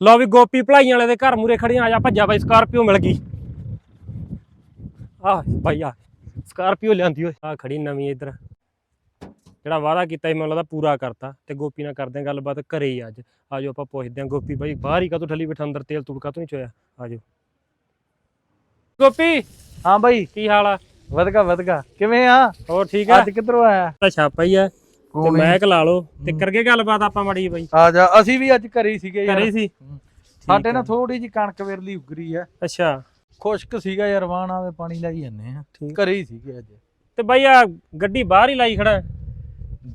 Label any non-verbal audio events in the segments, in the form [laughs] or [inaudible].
ਲਓ ਵੀ ਗੋਪੀ ਭਲਾਈਆਂ ਵਾਲੇ ਦੇ ਘਰ ਮੂਰੇ ਖੜੀਆਂ ਆ ਜਾ ਭੱਜਾ ਬਾਈ ਸਕਾਰਪੀਓ ਮਿਲ ਗਈ। ਆ ਬਾਈ ਆ ਸਕਾਰਪੀਓ ਲਿਆਂਦੀ ਓਏ। ਆ ਖੜੀ ਨਵੀਂ ਇੱਧਰ। ਜਿਹੜਾ ਵਾਅਦਾ ਕੀਤਾ ਸੀ ਮੈਨੂੰ ਲੱਗਦਾ ਪੂਰਾ ਕਰਤਾ ਤੇ ਗੋਪੀ ਨਾਲ ਕਰਦੇ ਆਂ ਗੱਲਬਾਤ ਘਰੇ ਹੀ ਅੱਜ। ਆਜੋ ਆਪਾਂ ਪੁੱਛਦੇ ਆਂ ਗੋਪੀ ਬਾਈ ਬਾਹਰ ਹੀ ਕਾਤੋਂ ਠੱਲੀ ਬੈਠਾ ਅੰਦਰ ਤੇਲ ਤੂੜ ਕਾਤੋਂ ਨਹੀਂ ਚੋਇਆ? ਆਜੋ। ਗੋਪੀ! ਹਾਂ ਬਾਈ। ਕੀ ਹਾਲ ਆ? ਵਧਗਾ ਵਧਗਾ ਕਿਵੇਂ ਆ? ਹੋਰ ਠੀਕ ਆ? ਅੱਜ ਕਿੱਧਰੋਂ ਆਇਆ? ਤਾਂ ਛਾਪਾ ਹੀ ਆ। ਤੇ ਕੋਲ ਹੀ। ਮੈਂ ਲਾ ਲਓ। ਤੇ ਕਰਗੇ ਗੱਲਬਾਤ ਆਪਾਂ ਮੜੀ ਬਾਈ। ਆ ਜਾ ਅਸੀਂ ਵੀ ਅੱਜ ਘਰੇ ਹੀ ਸੀਗੇ ਯਾਰ। ਘਰੇ ਸੀ। ਸਾਡੇ। ਨਾਲ ਥੋੜੀ ਜੀ ਕਣਕ ਵਿਰਲੀ ਉਗਰੀ ਆ। ਅੱਛਾ। ਖੁਸ਼ਕ ਸੀਗਾ ਯਾਰ ਵਾਣ ਆਵੇ ਪਾਣੀ ਲਾਈ ਜਾਂਦੇ ਆ। ਘਰੇ ਹੀ ਸੀਗੇ ਅੱਜ। ਤੇ ਬਾਈ ਆ ਗੱਡੀ ਬਾਹਰ ਹੀ ਲਾਈ ਖੜਾ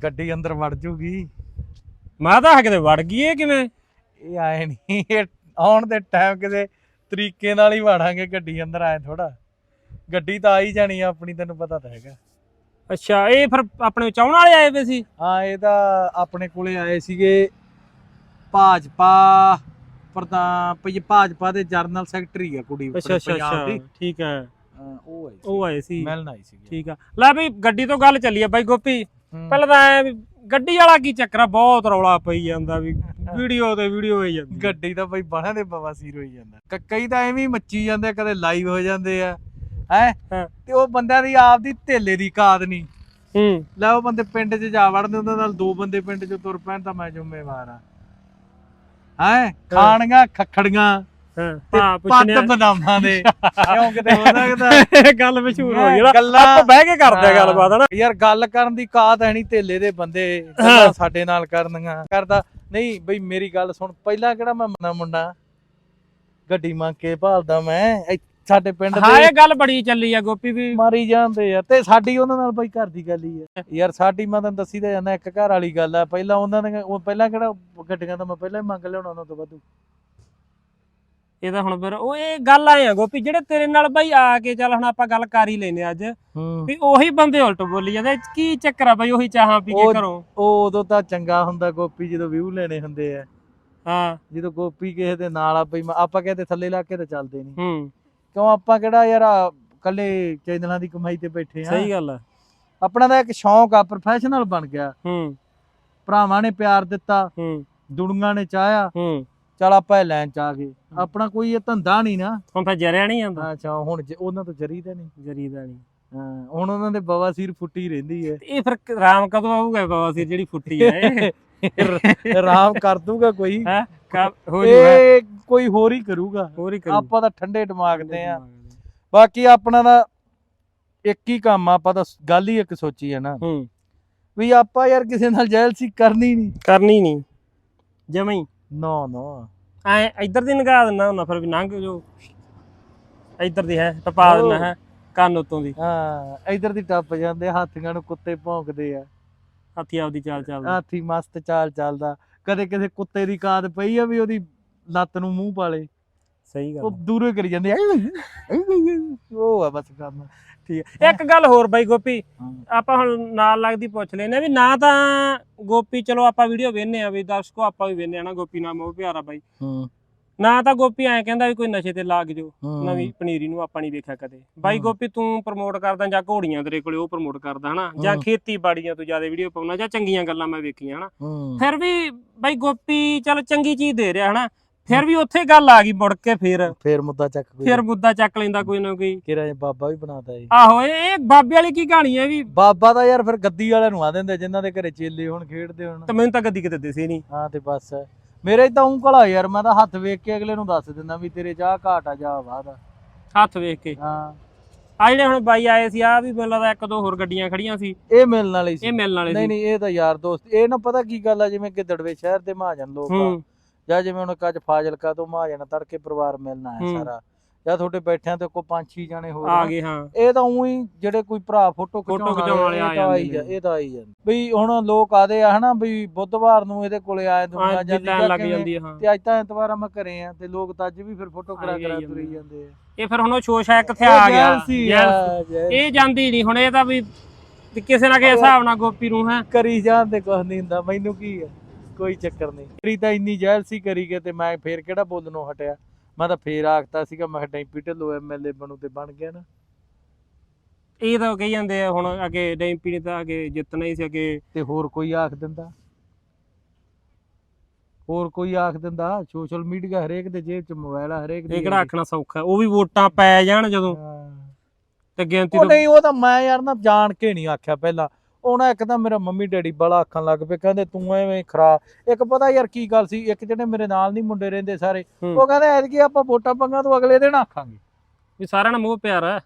ਗੱਡੀ ਅੰਦਰ ਵੜ ਜੂਗੀ। ਮੈਂ ਤਾਂ ਕਿਤੇ ਵੜ ਗਈ ਏ ਕਿਵੇਂ? ਇਹ ਆਏ ਨਹੀਂ ਇਹ ਆਉਣ ਦੇ ਟਾਈਮ ਕਿਤੇ ਤਰੀਕੇ ਨਾਲ ਹੀ ਵਾੜਾਂਗੇ ਗੱਡੀ ਅੰਦਰ ਆਏ ਥੋੜਾ ਗੱਡੀ ਤਾਂ ਆ ਹੀ ਜਾਣੀ ਆ ਆਪਣੀ ਤੈਨੂੰ ਪਤਾ ਤਾਂ ਹੈਗਾ। ਅੱਛਾ ਇਹ ਫਿਰ ਆਪਣੇ ਚਾਉਣ ਵਾਲੇ ਆਏ ਵੇ ਸੀ? ਹਾਂ ਇਹ ਤਾਂ ਆਪਣੇ ਕੋਲੇ ਆਏ ਸੀਗੇ ਭਾਜਪਾ ਪ੍ਰਧਾਨ ਭਈ ਭਾਜਪਾ ਦੇ ਜਰਨਲ ਸੈਕਟਰੀ ਆ ਕੁੜੀ ਅੱਛਾ ਅੱਛਾ ਪੰਜਾਬ ਦੀ। ਠੀਕ ਹੈ। ਉਹ ਆਈ ਉਹ ਆਏ ਸੀ। ਮਿਲਣ ਆਈ ਸੀਗੀ। ਠੀਕ ਆ। ਲੈ ਬਈ ਗੱਡੀ ਤੋਂ ਗੱਲ ਚੱਲੀ ਆ ਬਾਈ ਗੋਪੀ। ਪਹਿਲਾਂ ਤਾਂ ਐ ਗੱਡੀ ਵਾਲਾ ਕੀ ਚੱਕਰ ਆ? ਬਹੁਤ ਰੌਲਾ ਪਈ ਜਾਂਦਾ ਵੀ [laughs] ਵੀਡੀਓ ਤੇ ਵੀਡੀਓ ਹੋਈ ਜਾਂਦੀ। ਗੱਡੀ ਤਾਂ ਬਈ ਬਾਹਾਂ ਦੇ ਬਵਾਸੀਰ ਹੋਈ ਜਾਂਦਾ। ਕਈ ਤਾਂ ਐਵੇਂ ਹੀ ਮੱਚੀ ਜਾਂਦੇ ਕਦੇ ਲਾਈਵ ਹੋ ਜਾਂਦੇ ਆ। ਹੈ। ਤੇ ਉਹ ਬੰਦਿਆਂ ਦੀ ਆਪਦੀ ਢੇਲੇ ਦੀ ਕਾਦ ਨਹੀਂ ਹੂੰ। ਲੈ ਉਹ ਬੰਦੇ ਪਿੰਡ 'ਚ ਜਾ ਵੜਦੇ ਉਹਨਾਂ ਨਾਲ ਦੋ ਬੰਦੇ ਪਿੰਡ 'ਚ ਤੁਰ ਪੈਣ ਤਾਂ ਮੈਂ ਜ਼ਿੰਮੇਵਾਰ ਆ। ਹੈ? ਖਾਣੀਆਂ ਖੱਖੜੀਆਂ ਹਾਂ ਪੱਤ ਬਦਾਮਾਂ ਦੇ। ਕਿਉਂ ਕਿਤੇ ਹੋ [laughs] ਸਕਦਾ? ਗੱਲ ਮਸ਼ਹੂਰ ਹੋ ਗਈ ਆਪਾਂ ਬਹਿ ਕੇ ਕਰਦੇ ਆ। ਗੱਲਬਾਤ ਹਨਾ। ਯਾਰ ਗੱਲ ਕਰਨ ਦੀ ਕਾਤ ਨਹੀਂ ਢੇਲੇ ਦੇ ਬੰਦੇ ਸਾਡੇ ਨਾਲ ਕਰਨੀਆਂ। ਕਰਦਾ ਨਹੀਂ ਬਈ ਮੇਰੀ ਗੱਲ ਸੁਣ ਪਹਿਲਾਂ ਕਿਹੜਾ ਮੈਂ ਮੁੰਡਾ? ਗੱਡੀ ਮੰਗ ਕੇ ਭਾਲਦਾ ਮੈਂ ਸਾਡੇ ਪਿੰਡ ਹਾਂ ਦੇ ਇਹ ਗੱਲ ਬੜੀ ਚੱਲੀ ਆ ਗੋਪੀ ਵੀ। ਮਾਰੀ ਜਾਂਦੇ ਆ ਤੇ ਸਾਡੀ ਉਹਨਾਂ ਨਾਲ ਬਈ ਘਰ ਦੀ ਗੱਲ ਹੀ ਆ। ਯਾਰ ਸਾਡੀ ਮੈਂ ਤੁਹਾਨੂੰ ਦੱਸੀ ਤਾਂ ਜਾਂਦਾ ਇੱਕ ਘਰ ਵਾਲੀ ਗੱਲ ਆ। ਪਹਿਲਾਂ ਉਹਨਾਂ ਨੇ ਉਹ ਪਹਿਲਾਂ ਕਿਹੜਾ ਗੱਡੀਆਂ ਤਾਂ ਮੈਂ ਪਹਿਲਾਂ ਹੀ ਮੰਗ ਲਿਆਉਣਾ ਉਹਨਾਂ ਤੋਂ ਵਾਧੂ। ਇਹਦਾ ਹੁਣ ਫਿਰ ਉਹ ਇਹ ਗੱਲ ਆਏ ਆ ਗੋਪੀ ਜਿਹੜੇ ਤੇਰੇ ਨਾਲ ਬਾਈ ਆ ਕੇ ਚੱਲ ਹੁਣ ਆਪਾਂ ਗੱਲ ਕਰ ਹੀ ਲੈਨੇ ਅੱਜ। ਵੀ ਉਹੀ ਬੰਦੇ ਉਲਟ ਬੋਲੀ ਜਾਂਦੇ ਕੀ ਚੱਕਰ ਆ ਬਾਈ ਉਹੀ ਚਾਹਾਂ ਪੀ ਕੇ ਘਰੋਂ? ਉਹ ਉਦੋਂ ਤਾਂ ਚੰਗਾ ਹੁੰਦਾ ਗੋਪੀ ਜਦੋਂ ਵਿਊ ਲੈਣੇ ਹੁੰਦੇ ਆ। ਹਾਂ। ਜਦੋਂ ਗੋਪੀ ਕਿਸੇ ਦੇ ਨਾਲ ਆ ਬਈ ਆਪਾਂ ਕਹਿੰਦੇ ਥੱਲੇ ਲਾ ਕੇ ਤਾਂ ਚੱਲਦੇ ਨਹੀਂ ਹੂੰ। ਕਿਉਂ ਆਪਾਂ ਕਿਹੜਾ ਯਾਰ ਆਹ ਕੱਲੇ ਚੈਨਲਾਂ ਦੀ ਕਮਾਈ ਤੇ ਬੈਠੇ ਆ। ਸਹੀ ਗੱਲ ਆ। ਆਪਣਾ ਤਾਂ ਇੱਕ ਸ਼ੌਂਕ ਆ ਪ੍ਰੋਫੈਸ਼ਨਲ ਬਣ ਗਿਆ। ਹੂੰ। ਭਰਾਵਾਂ ਨੇ ਪਿਆਰ ਦਿੱਤਾ ਹੂੰ। ਦੁਨੀਆਂ ਨੇ ਚਾਹਿਆ। ਹੂੰ। ਚਲ ਆਪਾਂ ਇਹ ਲਾਈਨ ਚ ਆ ਗਏ। ਆਪਣਾ ਕੋਈ ਇਹ ਧੰਦਾ ਨਹੀਂ ਨਾ। ਹੁਣ ਫਿਰ ਜਰਿਆ ਨਹੀਂ ਜਾਂਦਾ। ਅੱਛਾ ਹੁਣ ਜ- ਉਹਨਾਂ ਤੋਂ ਜਰੀਦਾ ਨਹੀਂ। ਜਰੀਦਾ ਨਹੀਂ। ਹਾਂ ਹੁਣ ਉਹਨਾਂ ਦੇ ਬਵਾਸੀਰ ਫੁੱਟੀ ਰਹਿੰਦੀ ਹੈ। ਇਹ ਫਿਰ ਰਾਮ ਕਦੋਂ ਆਊਗਾ ਬਾਬਾ ਸੀ ਜਿਹੜੀ ਫੁੱਟੀ ਆ ਇਹ? [laughs] ਆਰਾਮ ਕਰ ਦੂਗਾ ਕੋਈ। ਹੈ? ਹੋ ਜੂਗਾ [laughs] ਇਹ ਕੋਈ ਹੋਰ ਹੀ ਕਰੂਗਾ। ਹੋਰ ਹੀ ਕਰੂ ਆਪਾਂ ਤਾਂ ਠੰਡੇ ਦਿਮਾਗ ਦੇ ਆ। ਬਾਕੀ ਆਪਣਾ ਦਾ ਇੱਕ ਹੀ ਕੰਮ ਆ ਆਪਾਂ ਤਾਂ ਗੱਲ ਹੀ ਇੱਕ ਸੋਚੀ ਹੈ ਨਾ। ਹੂੰ। ਵੀ ਆਪਾਂ ਯਾਰ ਕਿਸੇ ਨਾਲ ਜੈਲਸੀ ਕਰਨੀ ਨਹੀਂ। ਕਰਨੀ ਨਹੀਂ। ਜਮਈ ਨੋ ਨੋ। ਐ ਇੱਧਰ ਦੀ ਨਿਗਾਹ ਦਿੰਦਾ ਹੁੰਦਾ ਫਿਰ ਵੀ ਲੰਘ ਜੋ। ਇੱਧਰ ਦੀ ਹੈ ਟਪਾ ਦਿੰਦਾ ਹੈ ਕੰਨ ਉਤੋਂ ਦੀ। ਹਾਂ ਇਧਰ ਦੀ ਟੱਪ ਜਾਂਦੇ ਹਾਥੀਆਂ ਨੂੰ ਕੁੱਤੇ ਭੌਂਕਦੇ ਆ। ਹਾਥੀ ਆਪਦੀ ਚਾਲ ਚੱਲਦਾ। ਹਾਥੀ ਮਸਤ ਚਾਲ ਚੱਲਦਾ। ਕਦੇ ਕਿਸੇ ਕੁੱਤੇ ਦੀ ਕਾਦ ਪਈ ਆ ਵੀ ਉਹਦੀ ਲੱਤ ਨੂੰ ਮੂੰਹ ਪਾਲੇ ਸਹੀ ਗੱਲ ਉਹ ਦੂਰੋਂ ਹੀ ਕਰੀ ਜਾਂਦੇ। ਉਹ ਆ ਬਸ ਕੰਮ ਠੀਕ ਹੈ ਇੱਕ ਗੱਲ ਹੋਰ ਬਾਈ ਗੋਪੀ। ਆਪਾਂ ਹੁਣ ਨਾਲ ਲੱਗਦੀ ਪੁੱਛ ਲੈਨੇ ਵੀ ਨਾ ਤਾਂ ਗੋਪੀ ਚਲੋ ਆਪਾਂ ਵੀਡੀਓ ਵੇਖਨੇ ਆ ਵੀ ਦਰਸ਼ਕੋ ਆਪਾਂ ਵੀ ਵੇਖਨੇ ਆ ਨਾ ਗੋਪੀ ਨਾਲ ਮੋਹ ਪਿਆਰਾ ਬਾਈ ਹੂੰ ਨਾ ਤਾਂ ਗੋਪੀ ਐਂ ਕਹਿੰਦਾ ਵੀ ਕੋਈ ਨਸ਼ੇ ਤੇ ਲੱਗ ਜੋ। ਨਵੀਂ ਪਨੀਰੀ ਨੂੰ ਆਪਾਂ ਨਹੀਂ ਵੇਖਿਆ ਕਦੇ ਬਾਈ। ਗੋਪੀ ਤੂੰ ਪ੍ਰਮੋਟ ਕਰਦਾ ਜਾਂ ਘੋੜੀਆਂ ਤੇਰੇ ਕੋਲੇ ਉਹ ਪ੍ਰਮੋਟ ਕਰਦਾ ਹਨਾ ਜਾਂ। ਖੇਤੀਬਾੜੀਆਂ ਤੋਂ ਜ਼ਿਆਦਾ ਵੀਡੀਓ ਪਾਉਣਾ ਜਾਂ ਚੰਗੀਆਂ ਗੱਲਾਂ ਮੈਂ ਵੇਖੀਆਂ ਹਨਾ ਫਿਰ ਵੀ ਬਾਈ ਗੋਪੀ ਚੱਲ ਚੰਗੀ ਚੀਜ਼ ਦੇ ਰਿਹਾ ਹਨਾ? ਫਿਰ ਵੀ ਉੱਥੇ ਗੱਲ ਆ ਗਈ ਮੁੜ ਕੇ ਫਿਰ। ਫੇਰ ਮੁੱਦਾ ਚੱਕ ਕੋਈ ਫਿਰ ਮੁੱਦਾ ਚੱਕ ਲੈਂਦਾ ਕੋਈ ਨਾ ਕੋਈ। ਕਿਰਾ ਇਹ ਬਾਬਾ ਵੀ ਬਣਾਤਾ ਇਹ? ਆਹੋ ਇਹ ਬਾਬੇ ਵਾਲੀ ਕੀ ਕਹਾਣੀ ਹੈ ਵੀ ਬਾਬਾ ਤਾਂ ਯਾਰ ਫਿਰ ਗੱਦੀ ਵਾਲਿਆਂ ਨੂੰ ਆ ਦਿੰਦੇ ਜਿਨ੍ਹਾਂ ਦੇ ਘਰੇ ਚੇਲੇ ਹੁਣ ਖੇਡਦੇ ਹੁਣ। ਤਾਂ ਮੈਨੂੰ ਤਾਂ ਕਦੀ ਕਿਤੇ ਦਿਸੇ ਨਹੀਂ ਹਾਂ ਤੇ ਬਸ। ਮੇਰੇ ਤਾਂ ਊਂ ਘਲਾ ਯਾਰ ਮੈਂ ਤਾਂ ਹੱਥ ਵੇਖ ਕੇ ਅਗਲੇ ਨੂੰ ਦੱਸ ਦਿੰਦਾ ਵੀ ਤੇਰੇ ਚਾਹ ਘਾਟ ਆ ਜਾ ਵਾਦ ਹੱਥ ਵੇਖ ਕੇ। ਹਾਂ। ਆ ਜਿਹੜੇ ਹੁਣ ਬਾਈ ਆਏ ਸੀ ਆ ਵੀ ਮੈਨੂੰ ਲੱਗਦਾ ਇੱਕ ਦੋ ਹੋਰ ਗੱਡੀਆਂ ਖੜੀਆਂ ਸੀ। ਇਹ ਮਿਲਣ ਵਾਲੀ ਸੀ। ਇਹ ਮਿਲਣ ਵਾਲੇ ਨਹੀਂ ਸੀ। ਨਹੀਂ ਇਹ ਤਾਂ ਯਾਰ ਦੋਸਤ ਇਹ ਨਾ ਪਤਾ ਕੀ ਗੱਲ ਆ ਜਿਵੇਂ ਗਿੱਦੜਵੇ ਸ਼ਹਿਰ ਦੇ ਮਹਾਜਨ ਲੋਕ ਆ ਹੂੰ। ਜਾਂ ਜਿਵੇਂ ਹੁਣ ਕੱਜ ਫਾਜ਼ਿਲਕਾ ਤੋਂ ਮਹਾਜਨ ਤੜਕੇ ਪਰਿਵਾਰ ਮਿਲਣਾ ਹੈ ਹੂੰ। ਸਾਰਾ। ਜਾਂ ਤੁਹਾਡੇ ਬੈਠਿਆਂ ਤੇ ਕੋ ਪੰਜ ਛੇ ਜਾਣੇ ਹੋਰ ਆ ਆ। ਗਏ ਹਾਂ ਇਹ ਤਾਂ ਉਹੀ ਜਿਹੜੇ ਕੋਈ ਭਰਾ ਫੋਟੋ ਖਿਚਾਉਣ ਵਾਲੇ ਆ ਜਾਂਦੇ। ਇਹ ਤਾਂ ਆਈ ਜਾਂਦੇ ਬਈ ਹੁਣ ਲੋਕ ਆਦੇ ਆ ਹਨਾ ਬਈ ਬੁੱਧਵਾਰ ਨੂੰ ਇਹਦੇ ਕੋਲੇ ਆਏ ਦੁਨੀਆ ਜਾਂਦੀ ਹੈ ਹਾਂ ਤੇ ਅੱਜ ਤਾਂ ਐਤਵਾਰ ਆ ਮੈਂ ਘਰੇ ਆ ਤੇ ਲੋਕ ਤਾਂ ਅੱਜ ਵੀ ਫਿਰ ਫੋਟੋ ਕਰਾ ਕਰਾ ਤੁਰੀ ਆ। ਜਾਂਦੇ ਆ ਇਹ ਫਿਰ ਹੁਣ ਉਹ ਸ਼ੋਸ਼ਾ ਕਿੱਥੇ ਆ ਗਿਆ। ਆ। ਇਹ ਜਾਂਦੀ ਨਹੀਂ ਹੁਣ ਇਹ ਤਾਂ ਵੀ ਕਿਸੇ ਨਾ ਕਿਸੇ ਹਿਸਾਬ ਨਾਲ ਗੋਪੀ ਨੂੰ ਹੈ ਕਰੀ ਜਾਣ ਤੇ ਕੁਝ ਨਹੀਂ ਹੁੰਦਾ ਮੈਨੂੰ ਕੀ ਆ ਕੋਈ ਚੱਕਰ ਨਹੀਂ ਮੇਰੀ ਤਾਂ ਇੰਨੀ ਜੈਲਸੀ ਕਰੀ ਗਏ ਤੇ ਮੈਂ ਫੇਰ ਕਿਹੜਾ ਬੋਲਣੋਂ ਹਟਿਆ ਮੈਂ ਤਾਂ ਫੇਰ ਆਖਤਾ ਸੀਗਾ ਮੈਂ ਕਿਹਾ ਡੈਂਪੀ ਢਿੱਲੋਂ ਐਮਐਲਏ ਬਣੂ ਤੇ ਬਣ ਗਿਆ ਨਾ। ਇਹ ਤਾਂ ਕਹੀ ਜਾਂਦੇ ਆ ਹੁਣ ਅੱਗੇ ਡੈਂਪੀ ਨੇ ਤਾਂ ਅੱਗੇ ਜਿੱਤਣਾ ਹੀ ਸੀ ਅੱਗੇ ਤੇ ਹੋਰ ਕੋਈ ਆਖ ਦਿੰਦਾ? ਹੋਰ ਕੋਈ ਆਖ ਦਿੰਦਾ? ਸੋਸ਼ਲ ਮੀਡੀਆ ਹਰੇਕ ਦੇ ਜੇਬ 'ਚ ਮੋਬਾਈਲ ਆ ਹਰੇਕ ਦੀ ਇਹ ਕਿਹੜਾ ਆਖਣਾ ਸੌਖਾ ਉਹ ਵੀ ਵੋਟਾਂ ਪੈ ਜਾਣ ਜਦੋਂ। ਹਾਂ। ਤੇ ਗਿਣਤੀ ਉਹ ਤੋਂ ਨਹੀਂ ਉਹ ਤਾਂ ਮੈਂ ਯਾਰ ਨਾ ਜਾਣ ਕੇ ਨਹੀਂ ਆਖਿਆ ਪਹਿਲਾਂ। ਉਹ ਨਾ ਇੱਕ ਤਾਂ ਮੇਰਾ ਮੰਮੀ ਡੈਡੀ ਬੜਾ ਆਖਣ ਲੱਗ ਪਏ ਕਹਿੰਦੇ ਤੂੰ ਐਵੇਂ ਖਰਾ ਇੱਕ ਪਤਾ ਯਾਰ ਕੀ ਗੱਲ ਸੀ ਇੱਕ ਜਿਹੜੇ ਮੇਰੇ ਨਾਲ ਨਹੀਂ ਮੁੰਡੇ ਰਹਿੰਦੇ ਸਾਰੇ। ਉਹ ਕਹਿੰਦੇ ਐਤਕੀ ਆਪਾਂ ਵੋਟਾਂ ਪੰਗਾ ਤੋਂ ਅਗਲੇ ਦਿਨ ਆਖਾਂਗੇ ਵੀ ਸਾਰਿਆਂ ਨਾਲ ਮੋਹ ਪਿਆਰ ਹੈ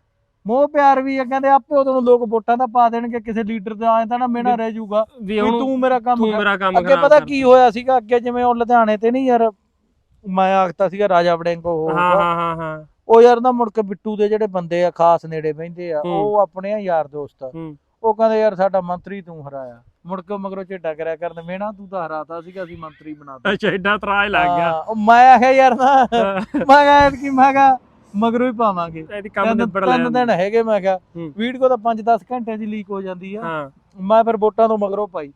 ਮੋਹ ਪਿਆਰ ਵੀ ਆ ਕਹਿੰਦੇ ਆਪੇ ਉਦੋਂ ਲੋਕ ਵੋਟਾਂ ਦਾ ਪਾ ਦੇਣਗੇ ਕਿਸੇ ਲੀਡਰ ਦਾ ਆਏ ਤਾਂ ਨਾ ਮੇਣਾ ਰਹਿ ਜਾਊਗਾ ਵੀ ਤੂੰ ਮੇਰਾ ਕੰਮ ਤੂੰ। ਮੇਰਾ ਕੰਮ ਅੱਗੇ ਖਰਾਬ ਪਤਾ ਕੀ ਹੋਇਆ ਸੀਗਾ ਅੱਗੇ ਜਿਵੇਂ ਉਹ ਲੁਧਿਆਣੇ ਤੇ ਨਹੀਂ ਯਾਰ ਮੈਂ ਆਖਤਾ ਸੀਗਾ ਰਾਜਾ ਵੜਿੰਗ ਉਹ ਹਾਂ ਹਾਂ ਹਾਂ ਉਹ ਯਾਰ ਨਾ ਮੁੜ ਕੇ ਬਿੱਟੂ ਦੇ ਜਿਹੜੇ ਬੰਦੇ ਆ ਖਾਸ ਨੇੜੇ ਬਹਿੰਦੇ ਆ। ਉਹ ਆਪਣੇ ਆ ਯਾਰ ਦੋਸਤ ਆ। ਉਹ ਕਹਿੰਦੇ ਯਾਰ ਸਾਡਾ ਮੰਤਰੀ ਤੂੰ ਹਰਾਇਆ। ਮੁੜ ਕੇ ਮਗਰੋਂ ਝੇਟਾ ਕਰਿਆ ਕਰਨ ਮੇਣਾ ਤੂੰ ਤਾਂ ਹਰਾਤਾ ਸੀਗਾ ਅਸੀਂ ਮੰਤਰੀ ਬਣਾਤਾ ਅੱਛਾ ਐਡਾ ਤਰਾਜ ਲੱਗ ਗਿਆ। ਉਹ ਮੈਂ ਆਖਿਆ ਯਾਰ ਨਾ ਮੈਂ ਕਿਹਾ ਕਿ ਮੈਂ ਕਿਹਾ ਮਗਰੋਂ ਹੀ ਪਾਵਾਂਗੇ। ਇਹਦੀ ਕੰਮ ਤਿੰਨ ਦਿਨ ਹੈਗੇ ਮੈਂ ਕਿਹਾ। ਵੀਡੀਓ ਤਾਂ 5-10 ਘੰਟੇ ਦੀ ਲੀਕ ਹੋ ਜਾਂਦੀ ਆ। ਮੈਂ ਫਿਰ ਵੋਟਾਂ ਤੋਂ ਮਗਰੋਂ ਪਾਈ।